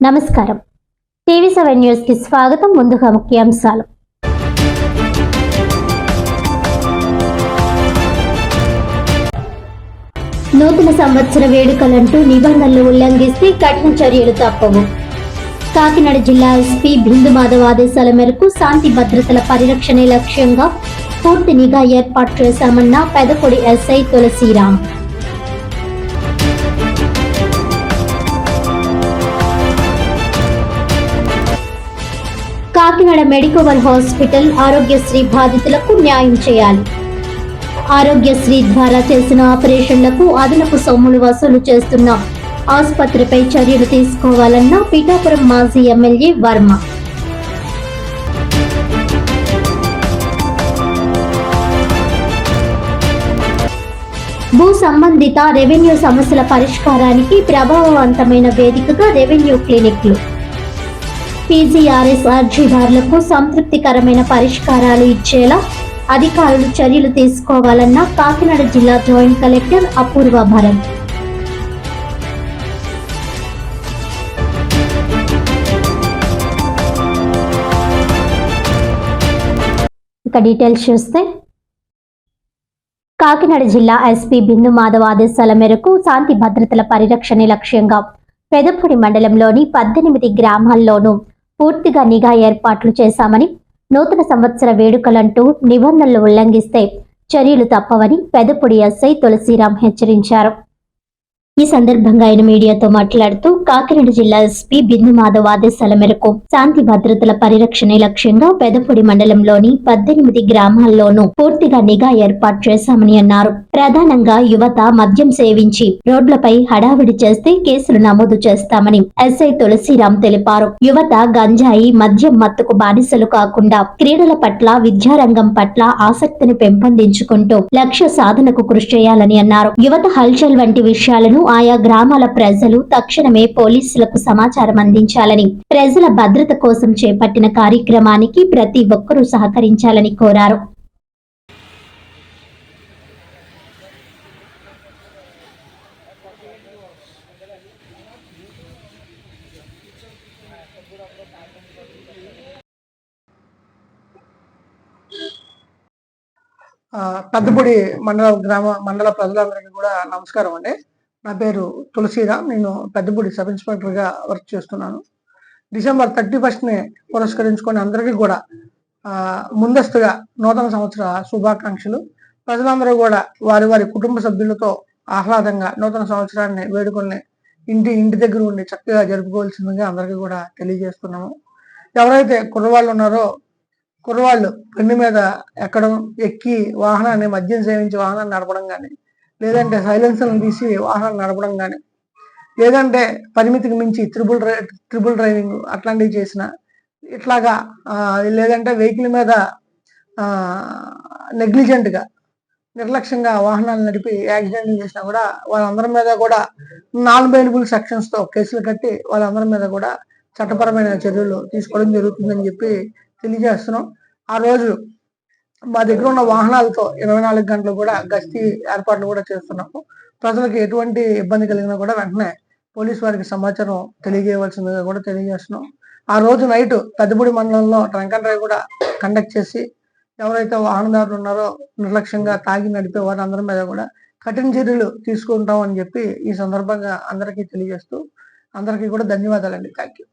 నమస్కారం. TV seven న్యూస్కి స్వాగతం ముందుగా ముఖ్యాంశాలు. నూతన సంవత్సర వేడుకలంటూ నిబంధనలు ఉల్లంఘిస్తే కఠిన చర్యలు తప్పవు. కాకినాడ జిల్లా ఎస్పీ బిందు మాధవ్ ఆదేశాల మేరకు శాంతి భద్రతల పరిరక్షణే లక్ష్యంగా పూర్తి నిఘా ఏర్పాటు చేశామన్న Pedakodi SI Tulasiram. Kakinada medical hospital Aarogyasri బాధితులకు న్యాయం చేయాలి. ఆరోగ్యశ్రీ ద్వారా చేసిన ఆపరేషన్లకు అదనపు సొమ్ములు వసూలు చేస్తున్న ఆసుపత్రిపై చర్యలు తీసుకోవాలన్న పీఠాపురం మాజీ ఎమ్మెల్యే వర్మ. భూ సంబంధిత రెవెన్యూ సమస్యల పరిష్కారానికి ప్రభావవంతమైన వేదికగా రెవెన్యూ క్లినిక్లు పీజీఆర్ఎస్ అర్జీదారులకు సంతృప్తికరమైన పరిష్కారాలు ఇచ్చేలా అధికారులు చర్యలు తీసుకోవాలన్న కాకినాడ జిల్లా జాయింట్ కలెక్టర్ అపూర్వ భరత్ ఇక డీటెయిల్స్ చూస్తే కాకినాడ జిల్లా ఎస్పీ బిందు మాధవ్ ఆదేశాల మేరకు శాంతి భద్రతల పరిరక్షణ లక్ష్యంగా పెదపూడి మండలంలోని పద్దెనిమిది గ్రామాల్లోనూ పూర్తిగా నిఘా ఏర్పాట్లు చేశామని నూతన సంవత్సర వేడుకలంటూ నిబంధనలు ఉల్లంఘిస్తే చర్యలు తప్పవని పెదపొడి ఎస్ఐ తులసిరాం హెచ్చరించారు. ఈ సందర్భంగా ఆయన మీడియాతో మాట్లాడుతూ కాకినాడ జిల్లా ఎస్పీ బిందు మాధవ్ ఆదేశాల మేరకు శాంతి భద్రతల పరిరక్షణ లక్ష్యంగా పెదపొడి మండలంలోని పద్దెనిమిది గ్రామాల్లోనూ పూర్తిగా నిఘా ఏర్పాటు చేశామని అన్నారు. ప్రధానంగా యువత మద్యం సేవించి రోడ్లపై హడావిడి చేస్తే కేసులు నమోదు చేస్తామని ఎస్ఐ తులసిరాం తెలిపారు. యువత గంజాయి మద్యం మత్తుకు బానిసలు కాకుండా క్రీడల పట్ల విద్యారంగం పట్ల ఆసక్తిని పెంపొందించుకుంటూ లక్ష్య సాధనకు కృషి చేయాలని అన్నారు. యువత హల్చల్ వంటి విషయాలను ఆయా గ్రామాల ప్రజలు తక్షణమే పోలీసులకు సమాచారం అందించాలని ప్రజల భద్రత కోసం చేపట్టిన కార్యక్రమానికి ప్రతి ఒక్కరూ సహకరించాలని కోరారు. ఆ, పెద్దపూడి మండల గ్రామ మండల ప్రజలందరికీ కూడా నమస్కారం అండి. నా పేరు తులసిరామ్. నేను పెద్దపూడి సబ్ ఇన్స్పెక్టర్గా వర్క్ చేస్తున్నాను. డిసెంబర్ థర్టీ ఫస్ట్ని పురస్కరించుకొని అందరికీ కూడా ముందస్తుగా నూతన సంవత్సర శుభాకాంక్షలు. ప్రజలందరూ కూడా వారి వారి కుటుంబ సభ్యులతో ఆహ్లాదంగా నూతన సంవత్సరాన్ని వేడుకొని ఇంటి ఇంటి దగ్గర ఉండి చక్కగా జరుపుకోవాల్సిందిగా అందరికీ కూడా తెలియజేస్తున్నాము. ఎవరైతే కుర్రవాళ్ళు ఉన్నారో కుర్రవాళ్ళు పెన్ను మీద ఎక్కడం ఎక్కి వాహనాన్ని మద్యం సేవించి వాహనాన్ని నడపడం కానీ లేదంటే సైలెన్సర్లను తీసి వాహనాలు నడపడం కానీ లేదంటే పరిమితికి మించి త్రిబుల్ డ్రై త్రిబుల్ డ్రైవింగ్ అట్లాంటివి చేసిన ఇట్లాగా లేదంటే వెహికల్ మీద నెగ్లిజెంట్గా నిర్లక్ష్యంగా వాహనాలు నడిపి యాక్సిడెంట్లు చేసినా కూడా వాళ్ళందరి మీద కూడా నాన్ బెయిలబుల్ సెక్షన్స్తో కేసులు కట్టి వాళ్ళందరి మీద కూడా చట్టపరమైన చర్యలు తీసుకోవడం జరుగుతుందని చెప్పి తెలియజేస్తున్నాం. ఆ రోజు మా దగ్గర ఉన్న వాహనాలతో ఇరవై నాలుగు గంటలు కూడా గస్తీ ఏర్పాట్లు కూడా చేస్తున్నాము. ప్రజలకు ఎటువంటి ఇబ్బంది కలిగినా కూడా వెంటనే పోలీస్ వారికి సమాచారం తెలియజేయవలసిందిగా కూడా తెలియజేస్తున్నాం. ఆ రోజు నైట్ పెద్దపూడి మండలంలో ట్రంక్ అండ్ డ్రైవ్ కూడా కండక్ట్ చేసి ఎవరైతే వాహనదారులు ఉన్నారో నిర్లక్ష్యంగా తాగి నడిపే అందరి మీద కూడా కఠిన చర్యలు తీసుకుంటాం అని చెప్పి ఈ సందర్భంగా అందరికీ తెలియజేస్తూ అందరికీ కూడా ధన్యవాదాలండి. Thank you